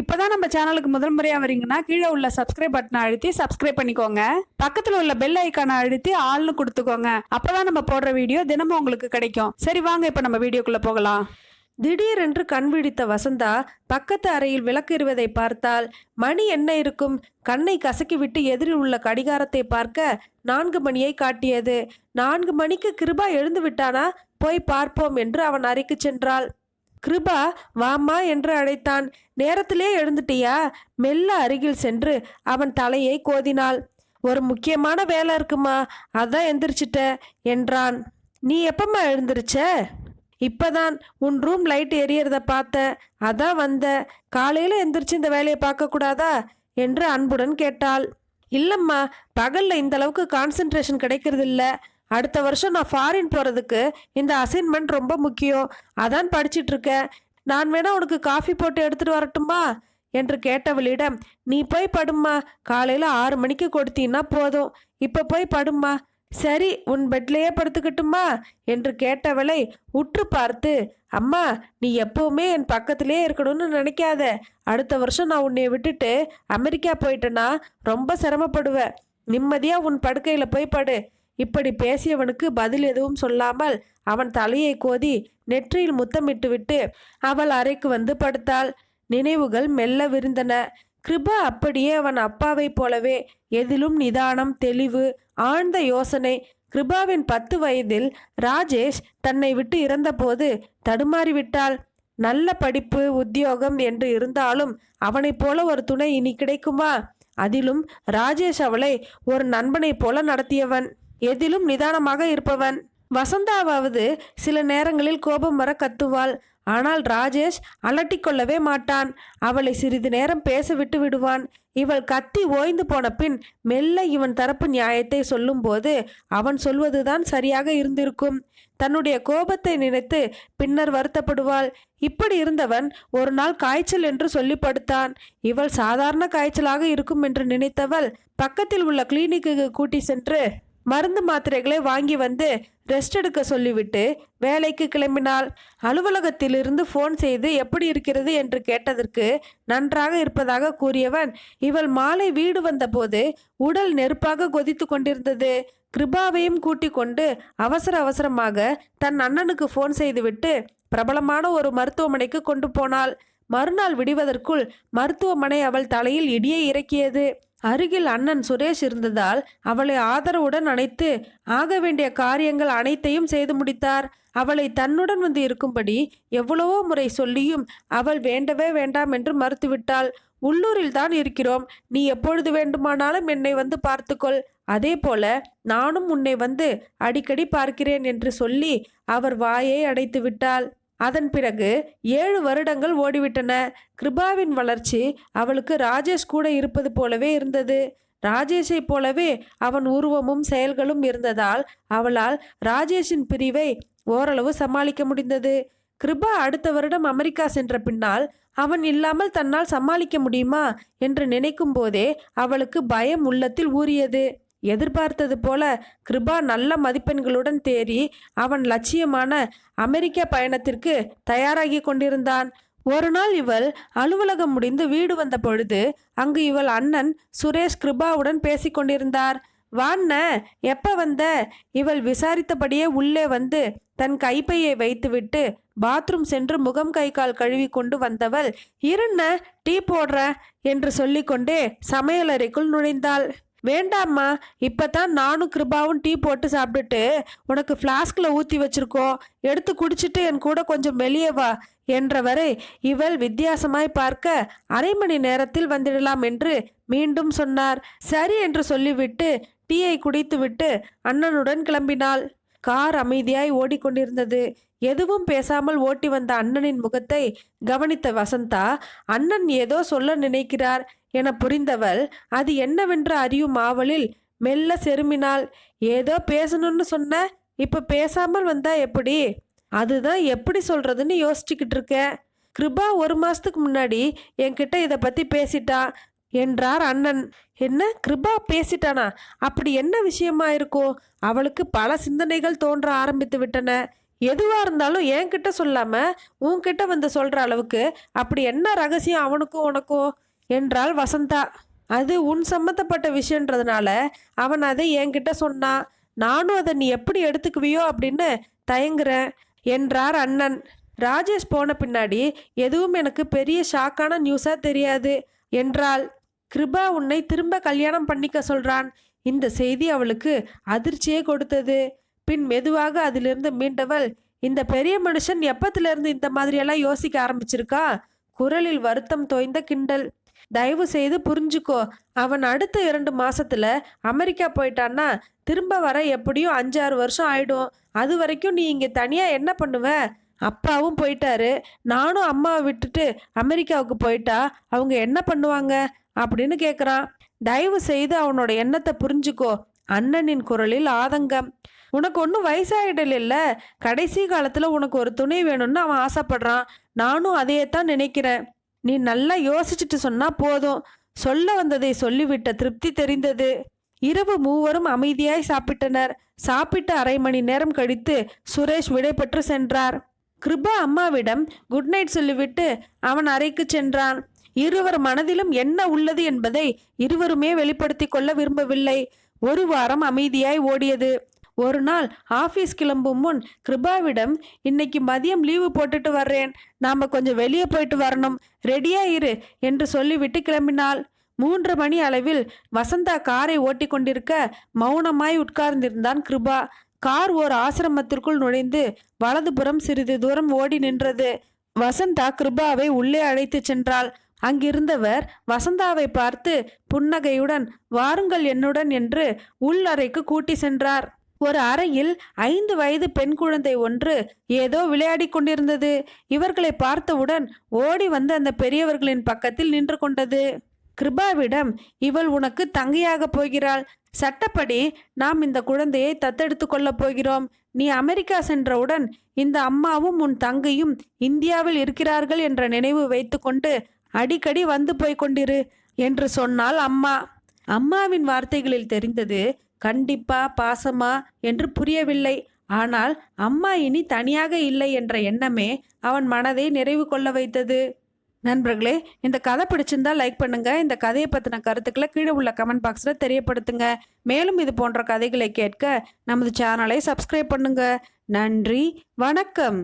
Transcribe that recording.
இப்போதான் நம்ம சேனலுக்கு முதல் முறையாக வரீங்கன்னா கீழே உள்ள சப்ஸ்கிரைப் பட்டனை அழுத்தி சப்ஸ்கிரைப் பண்ணிக்கோங்க. பக்கத்தில் உள்ள பெல் ஐக்கானை அழுத்தி ஆள்னு கொடுத்துக்கோங்க. அப்போதான் நம்ம போடுற வீடியோ தினமும் உங்களுக்கு கிடைக்கும். சரி வாங்க இப்போ நம்ம வீடியோக்குள்ளே போகலாம். திடீரென்று கண் விழித்த வசந்தா பக்கத்து அறையில் விளக்கு இருவதை பார்த்தால் மணி என்ன இருக்கும்? கண்ணை கசக்கிவிட்டு எதிரில் உள்ள கடிகாரத்தை பார்க்க நான்கு மணியை காட்டியது. நான்கு மணிக்கு கிருபா எழுந்து விட்டானா? போய் பார்ப்போம் என்று அவன் அறைக்கு சென்றாள். கிருபா வாம்மா என்று அழைத்தான். நேரத்திலே எழுந்துட்டியா? மெல்ல அருகில் சென்று. அவன் தலையை கோதினாள். ஒரு முக்கியமான வேலை இருக்குமா? அதான் எந்திரிச்சிட்ட என்றான். நீ எப்பம்மா எழுந்திருச்ச? இப்பதான். உன் ரூம் லைட் எரியறத பார்த்த. அதான் வந்த. காலையில எந்திரிச்சு இந்த வேலையை பார்க்க கூடாதா? என்று அன்புடன் கேட்டாள். இல்லம்மா. பகல்ல இந்த அளவுக்கு கான்சென்ட்ரேஷன் கிடைக்கிறது இல்லை அடுத்த வருஷம் நான் ஃபாரின் போகிறதுக்கு இந்த அசைன்மெண்ட் ரொம்ப முக்கியம். அதான் படிச்சிட்டு இருக்கேன் நான் வேணா உனக்கு காஃபி போட்டு எடுத்துகிட்டு வரட்டுமா? என்று கேட்டவளிடம் நீ போய் படும்மா. காலையில் ஆறு மணிக்கு கொடுத்தீன்னா போதும். இப்போ போய் படும்மா. சரி உன் பெட்லேயே படுத்துக்கட்டுமா? என்று கேட்டவளை உற்று பார்த்து அம்மா நீ எப்பவுமே என் பக்கத்திலே இருக்கணும்னு நினைக்காத. அடுத்த வருஷம் நான் உன்னை விட்டுட்டு அமெரிக்கா போயிட்டேன்னா ரொம்ப சிரமப்படுவேன். நிம்மதியாக உன் படுக்கையில் போய் படு. இப்படி பேசியவனுக்கு பதில் எதுவும் சொல்லாமல் அவன் தலையை கோதி நெற்றியில் முத்தமிட்டுவிட்டு அவள் அறைக்கு வந்து படுத்தாள். நினைவுகள் மெல்ல விருந்தன. கிருபா அப்படியே அவன் அப்பாவைப் போலவே எதிலும் நிதானம் தெளிவு ஆழ்ந்த யோசனை. கிருபாவின் பத்து வயதில் ராஜேஷ் தன்னை விட்டு இறந்தபோது தடுமாறிவிட்டாள். நல்ல படிப்பு உத்தியோகம் என்று இருந்தாலும் அவனைப் போல ஒரு துணை இனி கிடைக்குமா? அதிலும் ராஜேஷ் அவளை ஒரு நண்பனைப் போல நடத்தியவன். எதிலும் நிதானமாக இருப்பவன். வசந்தாவாவது சில நேரங்களில் கோபம் வர கத்துவாள். ஆனால் ராஜேஷ் அலட்டிக்கொள்ளவே மாட்டான். அவளை சிறிது நேரம் பேச விட்டு விடுவான். இவள் கத்தி ஓய்ந்து போன பின் மெல்ல இவன் தரப்பு நியாயத்தை சொல்லும்போது அவன் சொல்வதுதான் சரியாக இருந்திருக்கும். தன்னுடைய கோபத்தை நினைத்து பின்னர் வருத்தப்படுவாள். இப்படி இருந்தவன் ஒரு நாள் காய்ச்சல் என்று சொல்லி படுத்தான். இவள் சாதாரண காய்ச்சலாக இருக்கும் என்று நினைத்தவள் பக்கத்தில் உள்ள கிளினிக்கு கூட்டி சென்று மருந்து மாத்திரைகளை வாங்கி வந்து ரெஸ்ட் எடுக்க சொல்லிவிட்டு வேலைக்கு கிளம்பினாள். அலுவலகத்திலிருந்து ஃபோன் செய்து எப்படி இருக்கிறது என்று கேட்டதற்கு நன்றாக இருப்பதாக கூறியவன் இவள் மாலை வீடு வந்தபோது உடல் நெருப்பாக கொதித்து கொண்டிருந்தது. கிருபாவையும் கூட்டிக் கொண்டு அவசர அவசரமாக தன் அண்ணனுக்கு ஃபோன் செய்துவிட்டு பிரபலமான ஒரு மருத்துவமனைக்கு கொண்டு போனாள். மறுநாள் விடுவதற்குள் மருத்துவமனை அவள் தலையில் இடியை இறக்கியது. அருகில் அண்ணன் சுரேஷ் இருந்ததால் அவளை ஆதரவுடன் அணைத்து ஆக வேண்டிய காரியங்கள் அனைத்தையும் செய்து முடித்தார். அவளை தன்னுடன் வந்து இருக்கும்படி எவ்வளவோ முறை சொல்லியும் அவள் வேண்டவே வேண்டாம் என்று மறுத்துவிட்டாள். உள்ளூரில் தான் இருக்கிறோம். நீ எப்பொழுது வேண்டுமானாலும் என்னை வந்து பார்த்துக்கொள். அதே போல நானும் உன்னை வந்து அடிக்கடி பார்க்கிறேன் என்று சொல்லி அவர் வாயை அடைத்து விட்டாள் அதன் பிறகு ஏழு வருடங்கள் ஓடிவிட்டன. கிருபாவின் வளர்ச்சி அவளுக்கு ராஜேஷ் கூட இருப்பது போலவே இருந்தது. ராஜேஷை போலவே அவன் உருவமும் செயல்களும் இருந்ததால் அவளால் ராஜேஷின் பிரிவை ஓரளவு சமாளிக்க முடிந்தது. கிருபா அடுத்த வருடம் அமெரிக்கா சென்ற பின்னால் அவன் இல்லாமல் தன்னால் சமாளிக்க முடியுமா என்று நினைக்கும் போதே அவளுக்கு பயம் உள்ளத்தில் ஊறியது. எதிர்பார்த்தது போல கிருபா நல்ல மதிப்பெண்களுடன் தேறி அவன் லட்சியமான அமெரிக்க பயணத்திற்கு தயாராகி கொண்டிருந்தான். ஒரு நாள் இவள் அலுவலகம் முடிந்து வீடு வந்த பொழுது அங்கு இவள் அண்ணன் சுரேஷ் கிருபாவுடன் பேசிக்கொண்டிருந்தார் வாண்ண எப்ப வந்த? இவள் விசாரித்தபடியே உள்ளே வந்து தன் கைப்பையை வைத்துவிட்டு பாத்ரூம் சென்று முகம் கை கால் கழுவி கொண்டு வந்தவள் இருண்ண டீ போடுற என்று சொல்லிக்கொண்டே சமையலறைக்குள் நுழைந்தாள். வேண்டாம்மா இப்போ தான் நானும் கிருபாவும் டீ போட்டு சாப்பிட்டுட்டு உனக்கு ஃப்ளாஸ்கில் ஊற்றி வச்சுருக்கோம். எடுத்து குடிச்சிட்டு என் கூட கொஞ்சம் வெளியே வா என்றவரை இவள் வித்தியாசமாய் பார்க்க அரை மணி நேரத்தில் வந்துடலாம் என்று மீண்டும் சொன்னார். சரி என்று சொல்லிவிட்டு டீயை குடித்துவிட்டு அண்ணனுடன் கிளம்பினாள். கார் அமைதியாய் ஓடிக்கொண்டிருந்தது. எதுவும் பேசாமல் ஓட்டி வந்த அண்ணனின் முகத்தை கவனித்த வசந்தா அண்ணன் ஏதோ சொல்ல நினைக்கிறார் என புரிந்தவள் அது என்னவென்று அறியும் ஆவலில் மெல்ல செருமினாள். ஏதோ பேசணும்னு சொன்ன இப்ப பேசாமல் வந்தா எப்படி? அதுதான் எப்படி சொல்றதுன்னு யோசிச்சுக்கிட்டு இருக்கேன் கிருபா ஒரு மாசத்துக்கு முன்னாடி என்கிட்ட இதை பத்தி பேசிட்டா என்றார் அண்ணன். என்ன? கிருபா பேசிட்டானா? அப்படி என்ன விஷயமா இருக்கும்? அவளுக்கு பல சிந்தனைகள் தோன்ற ஆரம்பித்து விட்டன. எதுவாக இருந்தாலும் என்கிட்ட சொல்லாமல் உன்கிட்ட வந்து சொல்கிற அளவுக்கு அப்படி என்ன ரகசியம் அவனுக்கும் உனக்கும்? என்றாள் வசந்தா. அது உன் சம்மந்தப்பட்ட விஷயன்றதுனால அவன் அதை என்கிட்ட சொன்னான் நானும் அதை நீ எப்படி எடுத்துக்குவியோ அப்படின்னு தயங்குறேன் என்றார் அண்ணன். ராஜேஷ் போன பின்னாடி எதுவும் எனக்கு பெரிய ஷாக்கான நியூஸாக தெரியாது என்றாள். கிருபா உன்னை திரும்ப கல்யாணம் பண்ணிக்க சொல்கிறான் இந்த செய்தி அவளுக்கு அதிர்ச்சியே கொடுத்தது. பின் மெதுவாக அதிலிருந்து மீண்டவள் இந்த பெரிய மனுஷன் எப்பத்திலிருந்து இந்த மாதிரியெல்லாம் யோசிக்க ஆரம்பிச்சிருக்கா? குரலில் வருத்தம் தோய்ந்த கிண்டல். தயவு செய்து புரிஞ்சுக்கோ அவன் அடுத்த இரண்டு மாசத்துல அமெரிக்கா போயிட்டான்னா திரும்ப வர எப்படியும் அஞ்சாறு வருஷம் ஆயிடும். அது வரைக்கும் நீ இங்கே தனியா என்ன பண்ணுவ? அப்பாவும் போயிட்டாரு. நானும் அம்மாவை விட்டுட்டு அமெரிக்காவுக்கு போயிட்டா அவங்க என்ன பண்ணுவாங்க? அப்படின்னு கேட்குறான் தயவு செய்து அவனோட எண்ணத்தை புரிஞ்சுக்கோ. அண்ணனின் குரலில் ஆதங்கம். உனக்கு ஒன்றும் வயசாயிடல இல்லை கடைசி காலத்தில் உனக்கு ஒரு துணை வேணும்னு அவன் ஆசைப்படுறான். நானும் அதையே தான் நினைக்கிறேன். நீ நல்லா யோசிச்சுட்டு சொன்னா போதும். சொல்ல வந்ததை சொல்லிவிட்ட திருப்தி தெரிந்தது. இரவு மூவரும் அமைதியாய் சாப்பிட்டனர். சாப்பிட்டு அரை மணி நேரம் கழித்து சுரேஷ் விடைபெற்று சென்றார். கிருபா அம்மாவிடம் குட் நைட் சொல்லிவிட்டு அவன் அறைக்கு சென்றான். இருவர் மனதிலும் என்ன உள்ளது என்பதை இருவருமே வெளிப்படுத்திக் கொள்ள விரும்பவில்லை. ஒரு வாரம் அமைதியாய் ஓடியது. ஒரு நாள் ஆஃபீஸ் கிளம்பும் முன் கிருபாவிடம் இன்னைக்கு மதியம் லீவு போட்டுட்டு வர்றேன். நாம் கொஞ்சம் வெளியே போயிட்டு வரணும். ரெடியாக இரு என்று சொல்லிவிட்டு கிளம்பினாள். மூன்று மணி அளவில் வசந்தா காரை ஓட்டி கொண்டிருக்க மௌனமாய் உட்கார்ந்திருந்தான் கிருபா. கார் ஓர் ஆசிரமத்திற்குள் நுழைந்து வலதுபுறம் சிறிது தூரம் ஓடி நின்றது. வசந்தா கிருபாவை உள்ளே அழைத்து சென்றாள். அங்கிருந்தவர் வசந்தாவை பார்த்து புன்னகையுடன் வாருங்கள் என்னுடன் என்று உள் அறைக்கு கூட்டி சென்றார். ஒரு அறையில் ஐந்து வயது பெண் குழந்தை ஒன்று ஏதோ விளையாடிக் கொண்டிருந்தது. இவர்களை பார்த்தவுடன் ஓடி வந்து அந்த பெரியவர்களின் பக்கத்தில் நின்று கொண்டது. கிருபாவிடம் இவள் உனக்கு தங்கையாக போகிறாள். சட்டப்படி நாம் இந்த குழந்தையை தத்தெடுத்து கொள்ளப் போகிறோம். நீ அமெரிக்கா சென்றவுடன் இந்த அம்மாவும் உன் தங்கையும் இந்தியாவில் இருக்கிறார்கள் என்ற நினைவு வைத்துக்கொண்டு அடிக்கடி வந்து போய் கொண்டிரு என்று சொன்னாள் அம்மா. அம்மாவின் வார்த்தைகளில் தெரிந்தது கண்டிப்பா பாசமா என்று புரியவில்லை. ஆனால் அம்மா இனி தனியாக இல்லை என்ற எண்ணமே அவன் மனதை நிறைவு கொள்ள வைத்தது. நண்பர்களே இந்த கதை பிடிச்சிருந்தா லைக் பண்ணுங்க. இந்த கதையை பற்றின கருத்துக்களை கீழே உள்ள கமெண்ட் பாக்ஸில் தெரியப்படுத்துங்க. மேலும் இது போன்ற கதைகளை கேட்க நமது சேனலை சப்ஸ்கிரைப் பண்ணுங்க. நன்றி வணக்கம்.